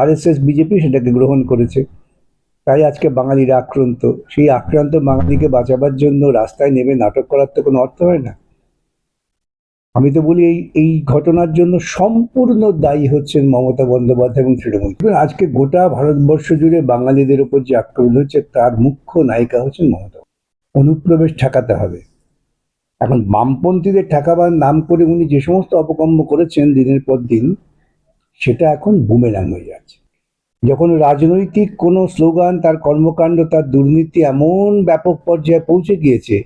RSS, BJP সেটাকে গ্রহণ করেছে। তাই আজকে বাঙালিরা আক্রান্ত। সেই আক্রান্ত বাঙালিকে বাঁচাবার জন্য রাস্তায় নেমে নাটক করার তো কোনো অর্থ হয় না। আমি তো বলি এই এই ঘটনার জন্য সম্পূর্ণ দায়ী হচ্ছেন মমতা বন্দ্যোপাধ্যায় এবং তৃণমূল। আজকে গোটা ভারতবর্ষ জুড়ে বাঙালিদের উপর যে আক্রমণ হচ্ছে, তার মুখ্য নায়িকা হচ্ছেন মমতা অনুপ্রবেশ ঠেকাতে হবে। এখন বামপন্থীদের ঠেকাবার নাম করে উনি যে সমস্ত অপকর্ম করেছেন দিনের পর দিন সেটা এখন বুমেরাং হয়ে যাচ্ছে। যখন রাজনৈতিক কোনো স্লোগান, তার কর্মকাণ্ড, তার দুর্নীতি এমন ব্যাপক পর্যায়ে পৌঁছে গিয়েছে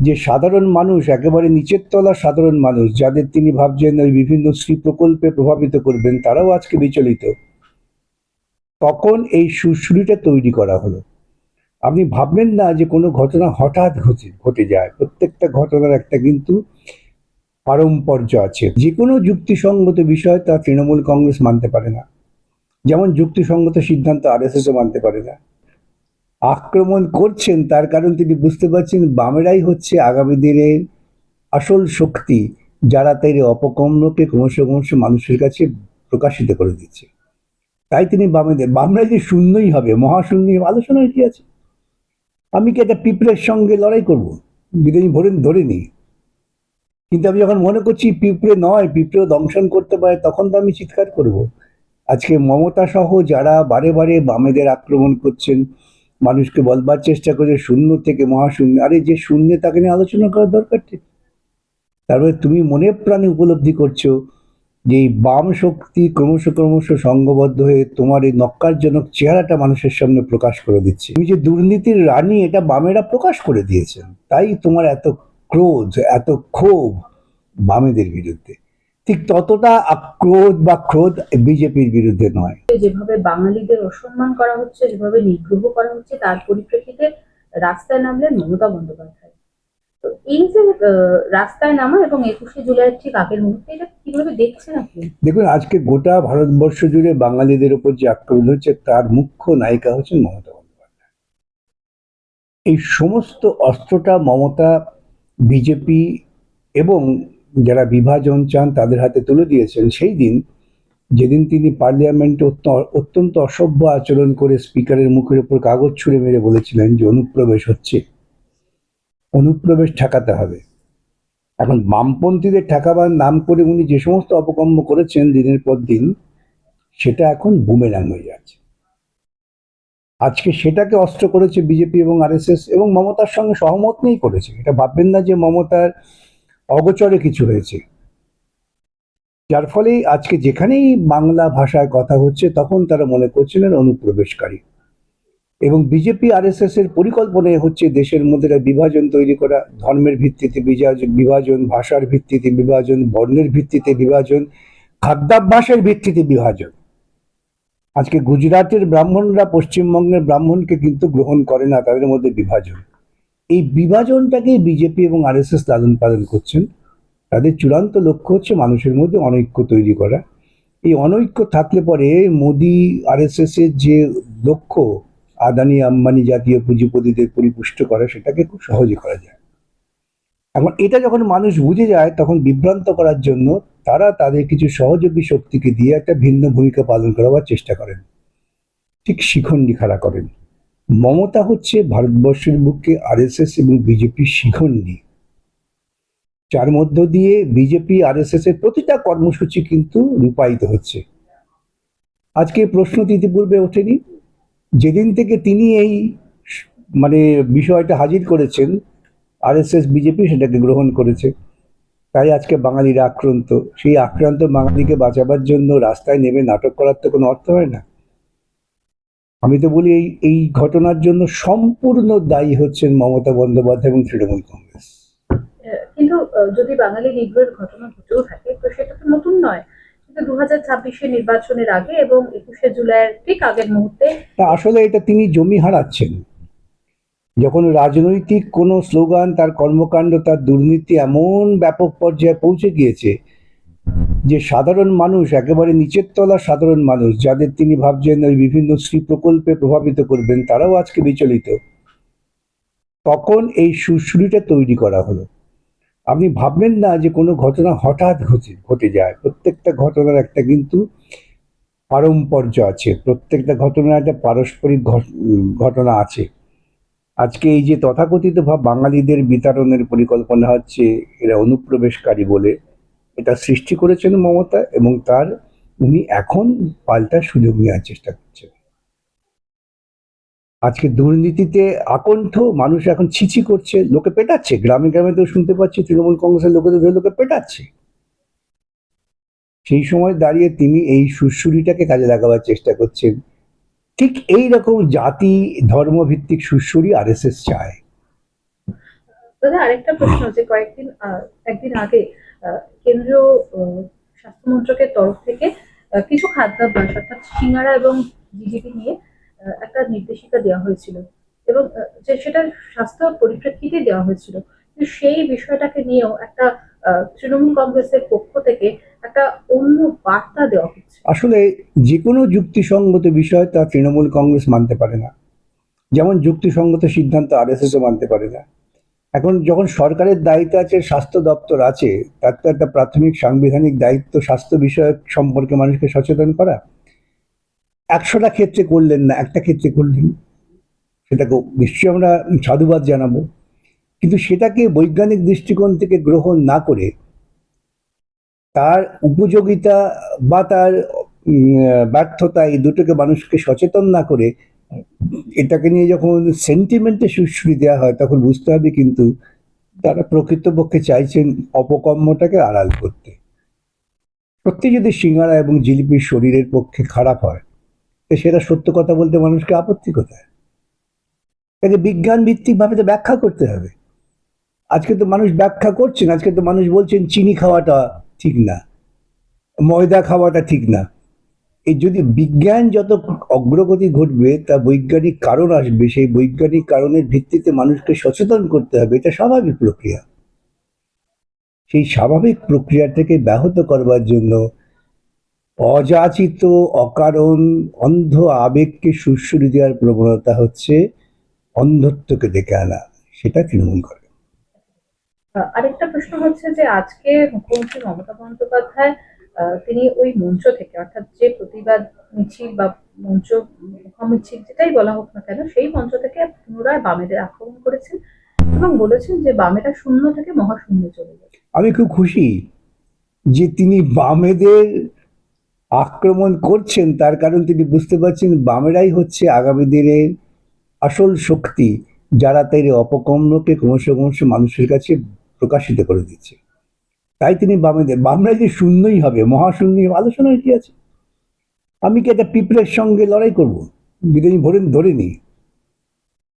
যে সাধারণ মানুষ, একেবারে নিচের তলার সাধারণ মানুষ, যাদের তিনি ভাবছেন ওই বিভিন্ন শ্রী প্রকল্পে প্রভাবিত করবেন, তারাও আজকে বিচলিত। তখন এই সুশ্রুতিটা তৈরি করা হলো। আপনি ভাববেন না যে কোনো ঘটনা হঠাৎ ঘটে ঘটে যায়। প্রত্যেকটা ঘটনার একটা কিন্তু পারম্পর্য আছে। যে কোনো যুক্তিসঙ্গত বিষয় তা তৃণমূল কংগ্রেস মানতে পারে না। যেমন যুক্তিসঙ্গত সিদ্ধান্ত আরএসএসও মানতে পারে না। আক্রমণ করছেন, তার কারণ তিনি বুঝতে পারছেন বামেরাই হচ্ছে আগামী দিনের আসল শক্তি, যারা তাই অপকর্মকে ক্রমশ ক্রমশ মানুষের কাছে প্রকাশিত করে দিচ্ছে। তাই তিনি বামেদের বামরা যে শূন্যই হবে মহাশূন্য আলোচনা কি আছে। আমি কি একটা পিঁপড়ের সঙ্গে লড়াই করব? বিদেশি ভরে ধরে নিই। কিন্তু আমি যখন মনে করছি পিঁপড়ে নয় পিঁপড়ে দংশন করতে পারে, তখন তো আমি চিৎকার করব। আজকে মমতা সহ যারা বারে বারে বামেদের আক্রমণ করছেন, মানুষকে বলবার চেষ্টা করে শূন্য থেকে মহাশূন্য, আরে যে শূন্যে তাকে নিয়ে আলোচনা করার দরকার ঠিক তারপরে তুমি মনে প্রাণে উপলব্ধি করছ যে এই বাম শক্তি ক্রমশ ক্রমশ সংঘবদ্ধ হয়ে তোমার এই নক্কারজনক চেহারাটা মানুষের সামনে প্রকাশ করে দিচ্ছে। তুমি যে দুর্নীতির রানী, এটা বামেরা প্রকাশ করে দিয়েছেন। তাই তোমার এত ক্রোধ এত ক্ষোভ বামেদের বিরুদ্ধে। ঠিক ততটা ক্রোধ বা ক্রোধ বিজেপির বিরুদ্ধে নয়। যেভাবে বাঙালিদের অসম্মান করা হচ্ছে যেভাবে নিগ্রহ করা হচ্ছে তার পরিপ্রেক্ষিতে রাস্তায় নামলেন মমতা বন্দ্যোপাধ্যায়। তো এই যে রাস্তায় নামা এবং একুশে জুলাইয়ের ঠিক আগের মুহূর্তে এটা কীভাবে দেখছেন আপনি? দেখুন আজকে গোটা ভারতবর্ষ জুড়ে বাঙালিদের উপর যে আক্রমণ হচ্ছে তার মুখ্য নায়িকা হচ্ছেন মমতা বন্দ্যোপাধ্যায়। এই সমস্ত অস্ত্রটা মমতা বিজেপি এবং যারা বিভাজন চান তাদের হাতে তুলে দিয়েছেন সেই দিন, যেদিন তিনি পার্লিয়ামেন্টে অত্য- অত্যন্ত অসভ্য আচরণ করে স্পিকারের মুখের উপর কাগজ ছুঁড়ে মেরে বলেছিলেন যে অনুপ্রবেশ হচ্ছে। অনুপ্রবেশ ঠেকাতে হবে। এখন বামপন্থীদের ঠেকাবার নাম করে উনি যে সমস্ত অপকর্ম করেছেন দিনের পর দিন, সেটা এখন বুমেরাং হয়ে যাচ্ছে। আজকে সেটাকে অস্ত্র করেছে বিজেপি এবং আরএসএস এবং মমতার সঙ্গে সহমত নিয়েই করেছে। এটা ভাববেন না যে মমতার অগচরে কিছু হয়েছে। যার ফলে আজকে যেখানেই বাংলা ভাষায় কথা হচ্ছে, তখন তারা মনে করছিলেন অনুপ্রবেশকারী। এবং বিজেপি, আরএসএস এর পরিকল্পনায় হচ্ছে দেশের মধ্যে বিভাজন তৈরি করা। ধর্মের ভিত্তিতে বিভাজন, ভাষার ভিত্তিতে বিভাজন, বর্ণের ভিত্তিতে বিভাজন, খাদ্যাভ্যাসের ভিত্তিতে বিভাজন। আজকে গুজরাটের ব্রাহ্মণরা পশ্চিমবঙ্গের ব্রাহ্মণকে কিন্তু গ্রহণ করে না, তাদের মধ্যে বিভাজন। এই বিভাজনটাকে বিজেপি এবং আরএসএস লালন পালন করছেন। তাদের চূড়ান্ত লক্ষ্য হচ্ছে মানুষের মধ্যে অনৈক্য তৈরি করা। এই অনৈক্য থাকলে পরে মোদি আরএসএস এর যে লক্ষ্য, আদানি আম্বানি জাতীয় পুঁজিপতিদের পরিপুষ্ট করা, সেটাকে খুব সহজে করা যায়। এখন এটা যখন মানুষ বুঝে যায়, তখন বিভ্রান্ত করার জন্য তারা তাদের কিছু সহযোগী শক্তিকে দিয়ে একটা ভিন্ন ভূমিকা পালন করার চেষ্টা করেন। ঠিক শিখণ্ডি খাড়া করেন। মমতা হচ্ছে ভারতবর্ষের বুকে আরএসএস এবং বিজেপির শিখণ্ডি যার মধ্য দিয়ে বিজেপি, আরএসএস এর প্রতিটা কর্মসূচি কিন্তু রূপায়িত হচ্ছে। আজকে প্রশ্ন ইতিপূর্বে ওঠেনি। যেদিন থেকে তিনি এই মানে বিষয়টা হাজির করেছেন, আরএসএস, বিজেপি সেটাকে গ্রহণ করেছে। তাই আজকে বাঙালিরা আক্রান্ত। সেই আক্রান্ত বাঙালিকে বাঁচাবার জন্য রাস্তায় নেমে নাটক করার তো কোনো অর্থ হয় না। আমি তো বলি এই এই ঘটনার জন্য সম্পূর্ণ দায়ী হচ্ছেন মমতা বন্দ্যোপাধ্যায় এবং তৃণমূল কংগ্রেস। কিন্তু যদি বাঙালি নিগ্রহের ঘটনা ঘটেও থাকে তো সেটা তো নতুন নয়। কিন্তু দু হাজার ছাব্বিশে নির্বাচনের আগে এবং একুশে জুলাইয়ের ঠিক আগের মুহূর্তে আসলে এটা তিনি জমি হারাচ্ছেন। যখন রাজনৈতিক কোনো স্লোগান, তার কর্মকাণ্ড, তার দুর্নীতি এমন ব্যাপক পর্যায়ে পৌঁছে গিয়েছে যে সাধারণ মানুষ, একেবারে নিচের তলার সাধারণ মানুষ, যাদের তিনি ভাবছেন ওই বিভিন্ন শ্রী প্রকল্পে প্রভাবিত করবেন, তারাও আজকে বিচলিত। তখন এই সুশ্রুতিটা তৈরি করা হলো। আপনি ভাববেন না যে কোনো ঘটনা হঠাৎ ঘটে ঘটে যায়। প্রত্যেকটা ঘটনার একটা কিন্তু পারম্পর্য আছে। প্রত্যেকটা ঘটনার একটা পারস্পরিক ঘট- ঘটনা আছে। আজকে এই যে তথাকথিত ভাব বাঙালিদের বিতরণের পরিকল্পনা হচ্ছে, এরা অনুপ্রবেশকারী বলে এটা সৃষ্টি করেছেন মমতা এবং তার উনি এখন পাল্টা সুযোগ নেওয়ার চেষ্টা করছেন। আজকে দুর্নীতিতে আকণ্ঠ মানুষ এখন ছিছি করছে, লোকে পেটাচ্ছে। গ্রামে গ্রামে তো শুনতে পাচ্ছি তৃণমূল কংগ্রেসের লোকেদের ধরে লোকে পেটাচ্ছে। সেই সময় দাঁড়িয়ে তিনি এই সুরসুরিটাকে কাজে লাগাবার চেষ্টা করছেন। ঠিক এই রকম জাতি ধর্মভিত্তিক সুরসুরি আর এস চায়। দাদা আরেকটা প্রশ্ন যে কয়েকদিন একদিন আগে কেন্দ্রীয় আহ, স্বাস্থ্য মন্ত্রকের তরফ থেকে কিছু খাদ্যাভ্যাস অর্থাৎ সিঙ্গারা এবং জিজিপি নিয়ে একটা নির্দেশিকা দেওয়া হয়েছিল। এবং যে সেটা স্বাস্থ্য পরিপ্রেক্ষিতে দেওয়া হয়েছিল। সেই বিষয়টাকে নিয়েও একটা তৃণমূল কংগ্রেসের পক্ষ থেকে একটা অন্য বার্তা দেওয়া হচ্ছে। আসলে যে কোনো যুক্তিসঙ্গত বিষয় তা তৃণমূল কংগ্রেস মানতে পারে না। যেমন যুক্তিসঙ্গত সিদ্ধান্ত আর এস মানতে পারে না। এখন যখন সরকারের দায়িত্ব আছে, স্বাস্থ্য দপ্তর আছে, তার তো একটা প্রাথমিক সাংবিধানিক দায়িত্ব স্বাস্থ্য বিষয়ক সম্পর্কে মানুষকে সচেতন করা। একশোটা ক্ষেত্রে করলেন না, একটা ক্ষেত্রে করলেন সেটাকে নিশ্চয়ই আমরা সাধুবাদ জানাব। কিন্তু সেটাকে বৈজ্ঞানিক দৃষ্টিকোণ থেকে গ্রহণ না করে তার উপযোগিতা বা তার ব্যর্থতা এই দুটোকে মানুষকে সচেতন না করে এটাকে নিয়ে যখন সেন্টিমেন্টে সুশ্রী দেওয়া হয়, তখন বুঝতে হবে কিন্তু তারা প্রকৃতপক্ষে চাইছেন অপকর্মটাকে আড়াল করতে। সত্যি যদি সিঙ্গারা এবং জিলিপির শরীরের পক্ষে খারাপ হয়, তো সেটা সত্য কথা বলতে মানুষকে আপত্তি কোথায়? তাকে বিজ্ঞান ভিত্তিকভাবে তো ব্যাখ্যা করতে হবে। আজকে তো মানুষ ব্যাখ্যা করছেন, আজকে তো মানুষ বলছেন, চিনি খাওয়াটা ঠিক না। ময়দা খাওয়াটা ঠিক না। এই যদি বিজ্ঞান যত অগ্রগতি ঘটবে, তা বৈজ্ঞানিক কারণ আসবে। সেই বৈজ্ঞানিক কারণের ভিত্তিতে মানুষকে সচেতন করতে হবে। এটা স্বাভাবিক প্রক্রিয়া। সেই স্বাভাবিক প্রক্রিয়া থেকে ব্যাহত করবার জন্য অযাচিত অকারণ, অন্ধ আবেগকে সুরসুরি দেওয়ার প্রবণতা হচ্ছে অন্ধত্বকে ডেকে আনা। সেটা তৃণমূল করে। আরেকটা প্রশ্ন হচ্ছে যে আজকে মুখ্যমন্ত্রী মমতা বন্দ্যোপাধ্যায় তিনি ওই মঞ্চ থেকে, অর্থাৎ যে প্রতিবাদ মিছিল বা মঞ্চ মিছিল যেটাই বলা হোক না কেন, সেই মঞ্চ থেকে পুনরায় বামেদের আক্রমণ করেছেন এবং বলেছেন যে বামেরা শূন্য থেকে মহাশূন্য চলে যাবে আমি খুব খুশি যে তিনি বামেদের আক্রমণ করছেন, তার কারণ তিনি বুঝতে পারছেন বামেরাই হচ্ছে আগামী দিনের আসল শক্তি, যারা তাই অপকর্মকে ক্রমশ ক্রমশ মানুষের কাছে প্রকাশিত করে দিচ্ছে তাই তিনি বামেদের, বামরা যে শূন্যই হবে, মহাশূন্যই হবে, আলোচনা কি আছে? আমি কি একটা পিঁপড়ের সঙ্গে লড়াই করব? আমি ভরে ধরে নিই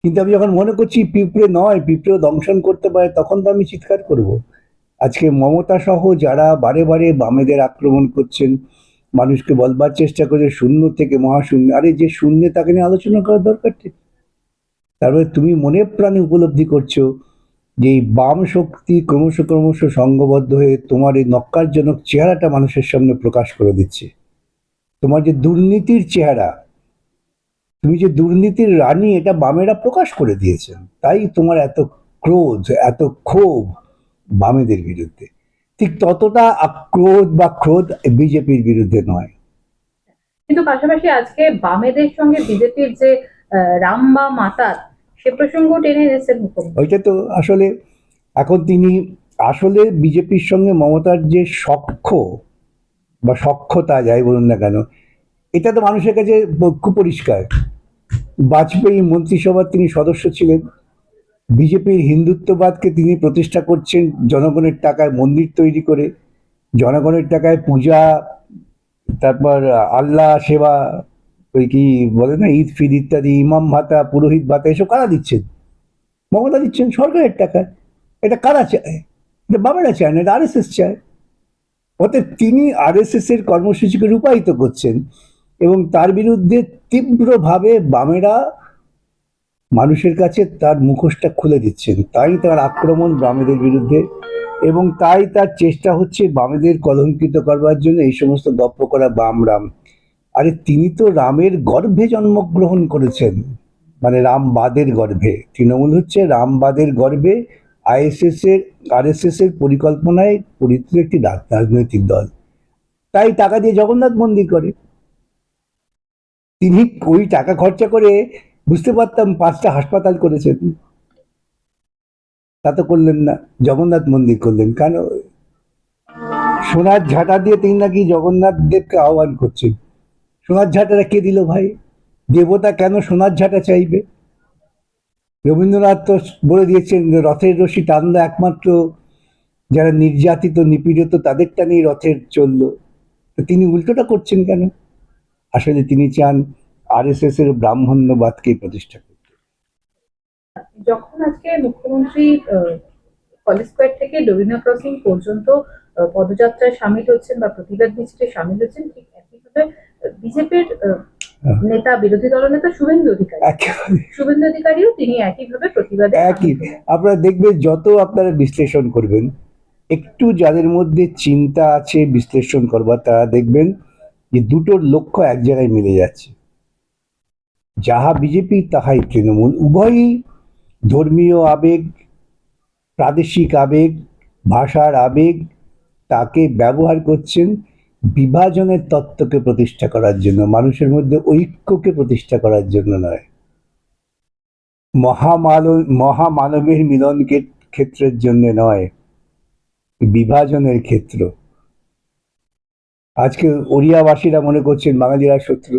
কিন্তু আমি যখন মনে করছি পিঁপড়ে নয়, পিঁপড়েও দংশন করতে পারে, তখন তো আমি চিৎকার করব। আজকে মমতা সহ যারা বারে বারে বামেদের আক্রমণ করছেন, মানুষকে বলবার চেষ্টা করে শূন্য থেকে মহাশূন্য, আরে যে শূন্যে তাকে নিয়ে আলোচনা করার দরকার ঠিক তারপরে তুমি মনে প্রাণে উপলব্ধি করছ যে বাম শক্তি ক্রমশ ক্রমশ সংঘবদ্ধ হয়ে তোমার এই নক্কারজনক চেহারাটা মানুষের সামনে প্রকাশ করে দিচ্ছে। তোমার যে দুর্নীতির চেহারা, তুমি যে দুর্নীতির রানী, এটা বামেরা প্রকাশ করে দিয়েছেন। তাই তোমার এত ক্রোধ, এত ক্ষোভ বামেদের বিরুদ্ধে। ঠিক ততটা ক্রোধ বা ক্রোধ বিজেপির বিরুদ্ধে নয়। কিন্তু পাশাপাশি আজকে বামেদের সঙ্গে বিজেপির যে রাম বা মাতার সে প্রসঙ্গ টেনে এনেছেন ওইটা তো আসলে এখন তিনি আসলে বিজেপির সঙ্গে মমতার যে সখ্য বা সক্ষতা যাই বলুন না কেন, এটা তো মানুষের কাছে খুব পরিষ্কার। বাজপেয়ী মন্ত্রিসভার তিনি সদস্য ছিলেন, বিজেপির হিন্দুত্ববাদকে তিনি প্রতিষ্ঠা করছেন জনগণের টাকায় মন্দির তৈরি করে, জনগণের টাকায় পূজা, তারপর আল্লাহ সেবা ওই কি বলে না, ঈদ ফিদ ইত্যাদি, ইমাম ভাতা, পুরোহিত ভাতা, এসব কারা দিচ্ছেন? মমতা দিচ্ছেন সরকারের টাকায়। এটা কারা চায়? এটা বাবারা চায় না, এটা আর চায়। অতএব তিনি আর এর কর্মসূচিকে রূপায়িত করছেন এবং তার বিরুদ্ধে তীব্রভাবে বামেরা মানুষের কাছে তার মুখোশটা খুলে দিচ্ছেন। তাই তার আক্রমণ বামেদের বিরুদ্ধে এবং তাই তার চেষ্টা হচ্ছে বামেদের কলঙ্কিত করবার জন্য এই সমস্ত গপ্প করা বাম রাম আরে তিনি তো রামের গর্ভে জন্মগ্রহণ করেছেন। মানে রামবাদের গর্ভে। তৃণমূল হচ্ছে রামবাদের গর্ভে আইএসএস এর আরএসএস এর পরিকল্পনায় পরিচিত একটি রাজনৈতিক দল। তাই টাকা দিয়ে জগন্নাথ মন্দির করে। তিনি ওই টাকা খরচা করে বুঝতে পারতাম পাঁচটা হাসপাতাল করেছেন। তা তো করলেন না, জগন্নাথ মন্দির করলেন। কেন? সোনার ঝাঁটা দিয়ে তিনি নাকি জগন্নাথ দেবকে আহ্বান করছেন। সোনার ঝাঁটাটা কে দিল ভাই। দেবতা কেন সোনার ঝাঁটা চাইবে? রবীন্দ্রনাথ তো বলে দিয়েছেন রথের রশি টানলো একমাত্র, যারা নির্যাতিত, নিপীড়িত তাদেরটা নিয়ে রথের চলল। তিনি উল্টোটা করছেন কেন? আসলে তিনি চান আরএসএস এর ব্রাহ্মণ্যবাদকে প্রতিষ্ঠা করতে। যখন আজকে মুখ্যমন্ত্রী কলেজ স্কোয়ার থেকে ডোরিনা ক্রসিং পর্যন্ত পদযাত্রায় সামিল হচ্ছেন বা প্রতিবাদ মিছিলে সামিল হচ্ছেন, ঠিক বিজেপির হ্যাঁ। নেতা বিরোধী দলনেতা শুভেন্দু অধিকারী। শুভেন্দু অধিকারীও তিনি একইভাবে প্রতিবাদে একই। আপনারা দেখবেন যত আপনারা বিশ্লেষণ করবেন একটু যাদের মধ্যে চিন্তা আছে বিশ্লেষণ করবার তারা দেখবেন যে দুটোর লক্ষ্য এক জায়গায় মিলে যাচ্ছে। যাহা বিজেপি তাহাই তৃণমূল। উভয়ই ধর্মীয় আবেগ প্রাদেশিক আবেগ ভাষার আবেগ তাকে ব্যবহার করছেন। বিভাজনের তত্ত্বকে প্রতিষ্ঠা করার জন্য, মানুষের মধ্যে ঐক্যকে প্রতিষ্ঠা করার জন্য নয়। মহামানব, মহামানবের মিলনকে ক্ষেত্রের জন্য নয়, বিভাজনের ক্ষেত্র। আজকে ওড়িয়াবাসীরা মনে করছেন বাঙালিরা শত্রু,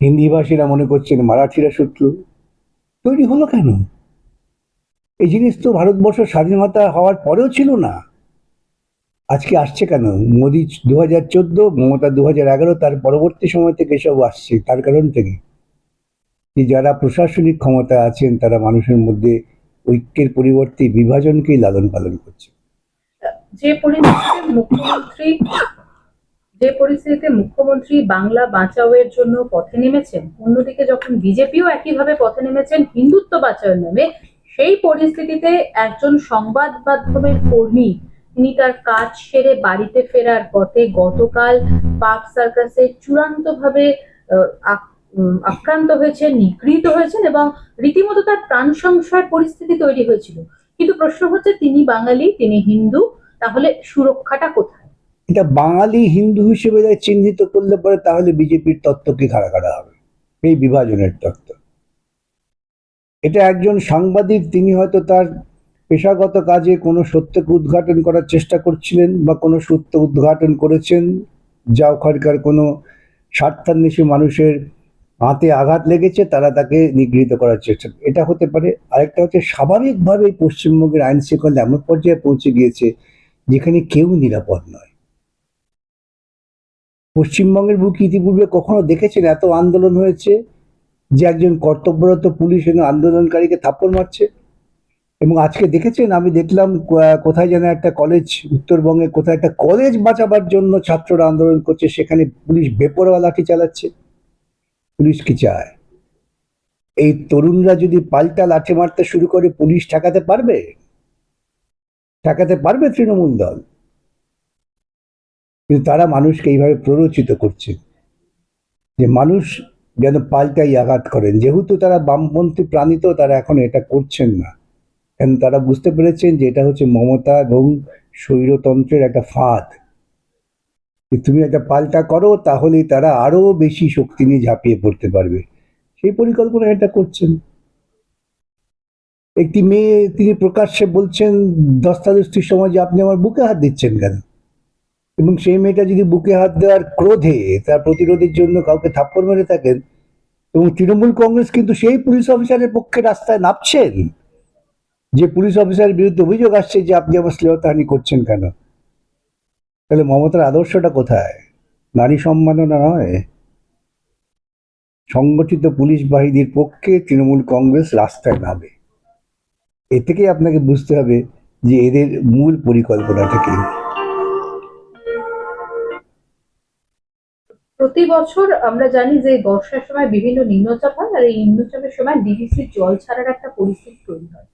হিন্দিভাষীরা মনে করছেন মারাঠিরা শত্রু। তৈরি হলো কেন? এই জিনিস তো ভারতবর্ষ স্বাধীনতা হওয়ার পরেও ছিল না। আজকে আসছে কেন? মোদি দু হাজার চোদ্দ, মমতা দু হাজার এগারো, তার পরবর্তী সময় থেকে এসব আসছে। তার কারণ থেকে। যে যারা প্রশাসনিক ক্ষমতা আছেন, তারা মানুষের মধ্যে ঐক্যের পরিবর্তে বিভাজনকেই লালন পালন করছে। যে পরিস্থিতিতে মুখ্যমন্ত্রী, যে পরিস্থিতিতে মুখ্যমন্ত্রী বাংলা বাঁচাওয়ের জন্য পথে নেমেছেন, অন্যদিকে যখন বিজেপিও একইভাবে পথে নেমেছেন, হিন্দুত্ব বাঁচাওয়ের নামে, সেই পরিস্থিতিতে একজন সংবাদ মাধ্যমের কর্মী তিনি তার কাজ সেরে বাড়িতে ফেরার পথে গতকাল পার্ক সার্কাসে চূড়ান্তভাবে আক্রান্ত হয়েছেন, নিগৃহীত হয়েছেন এবং রীতিমতো তার প্রাণ সংশয়ের পরিস্থিতি তৈরি হয়েছিল। কিন্তু প্রশ্ন হচ্ছে, তিনি বাঙালি, তিনি হিন্দু, তাহলে সুরক্ষাটা কোথায়? এটা বাঙালি হিন্দু হিসেবে চিহ্নিত করলে পরে তাহলে বিজেপির তত্ত্বকে খাড়া করা হবে? এই বিভাজনের তত্ত্ব। এটা একজন সাংবাদিক, তিনি হয়তো তার পেশাগত কাজে কোনো সত্যকে উদ্ঘাটন করার চেষ্টা করছিলেন বা কোনো সত্য উদ্ঘাটন করেছেন যা ওখানকার কোনো স্বার্থান্বেষী মানুষের হাতে আঘাত লেগেছে, তারা তাকে নিগৃহীত করার চেষ্টা এটা হতে পারে। আরেকটা হচ্ছে স্বাভাবিকভাবেই পশ্চিমবঙ্গের আইন শৃঙ্খলা এমন পর্যায়ে পৌঁছে গিয়েছে যেখানে কেউ নিরাপদ নয়। পশ্চিমবঙ্গের বুকে ইতিপূর্বে কখনো দেখেছেন এত আন্দোলন হয়েছে যে একজন কর্তব্যরত পুলিশ এনে আন্দোলনকারীকে থাপ্পড় মারছে? এবং আজকে দেখেছেন, আমি দেখলাম কোথায় যেন একটা কলেজ উত্তরবঙ্গে কোথায় একটা কলেজ বাঁচাবার জন্য ছাত্ররা আন্দোলন করছে, সেখানে পুলিশ বেপরোয়া লাঠি চালাচ্ছে। পুলিশ কি চায়? এই তরুণরা যদি পাল্টা লাঠি মারতে শুরু করে, পুলিশ ঠেকাতে পারবে? ঠেকাতে পারবে তৃণমূল দল? কিন্তু তারা মানুষকে এইভাবে প্ররোচিত করছে। যে মানুষ যেন পাল্টাই আঘাত করেন। যেহেতু তারা বামপন্থী প্রাণিত তারা এখন এটা করছেন না। কারণ তারা বুঝতে পেরেছেন যে এটা হচ্ছে মমতা এবং স্বৈরতন্ত্রের একটা ফাঁদ। তুমি একটা পাল্টা করো, তাহলেই তারা আরও বেশি শক্তি নিয়ে ঝাঁপিয়ে পড়তে পারবে। সেই পরিকল্পনা এটা করছেন। একটি মেয়ে, তিনি প্রকাশ্যে বলছেন দস্তাদস্তির সময় যে আপনি আমার বুকে হাত দিচ্ছেন কেন? এবং সেই মেয়েটা যদি বুকে হাত দেওয়ার ক্রোধে, তার প্রতিরোধের জন্য কাউকে থাপ্পড় মেরে থাকেন, এবং তৃণমূল কংগ্রেস কিন্তু সেই পুলিশ অফিসারের পক্ষে রাস্তায় নামছেন যে পুলিশ অফিসারের বিরুদ্ধে অভিযোগ আসছে যে আপনি আমার শ্লীলতাহানি করছেন কেন? তাহলে মমতার আদর্শটা কোথায়? নারী সম্মাননা নয়। সংগঠিত পুলিশ বাহিনীর পক্ষে তৃণমূল কংগ্রেস রাস্তায় নামে। এ থেকেই আপনাকে বুঝতে হবে যে এদের মূল পরিকল্পনাটা কি। প্রতি বছর আমরা জানি যে বর্ষার সময় বিভিন্ন নিম্নচাপ হয় আর এই নিম্নচাপের সময় ডিভিসি জল ছাড়ার একটা পরিস্থিতি তৈরি হয়।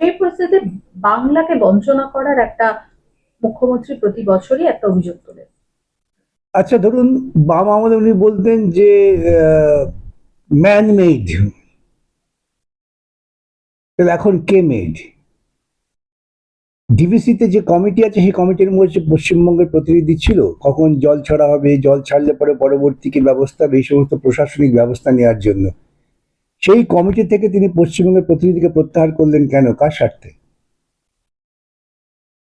সেই পরিস্থিতিতে বাংলাকে বঞ্চনা করার একটা মুখ্যমন্ত্রী প্রতি বছরই একটা অভিযোগ তোলে। আচ্ছা ধরুন বাম আমলে উনি বলতেন যে ম্যান মেড তাহলে এখন কে মেড ডিভিসিতে যে কমিটি আছে, সেই কমিটির মধ্যে পশ্চিমবঙ্গের প্রতিনিধি ছিল, কখন জল ছাড়া হবে জল ছাড়লে পরে পরবর্তী কি ব্যবস্থা এই সমস্ত প্রশাসনিক ব্যবস্থা নেওয়ার জন্য। সেই কমিটি থেকে তিনি পশ্চিমবঙ্গের প্রতিনিধিকে প্রত্যাহার করলেন কেন? কার স্বার্থে?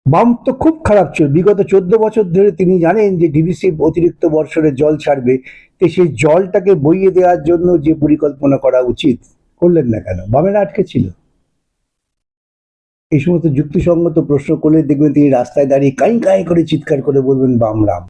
বাম তো খুব খারাপ ছিল বিগত চোদ্দ বছর ধরে তিনি জানেন যে ডিভিসি অতিরিক্ত বর্ষণে জল ছাড়বে। তো সেই জলটাকে বইয়ে দেওয়ার জন্য যে পরিকল্পনা করা উচিত, করলেন না কেন? বামেরা আটকে ছিল? এই সমস্ত যুক্তিসঙ্গত প্রশ্ন করলে দেখবেন তিনি রাস্তায় দাঁড়িয়ে কাই কাই করে চিৎকার করে বলবেন বাম রাম।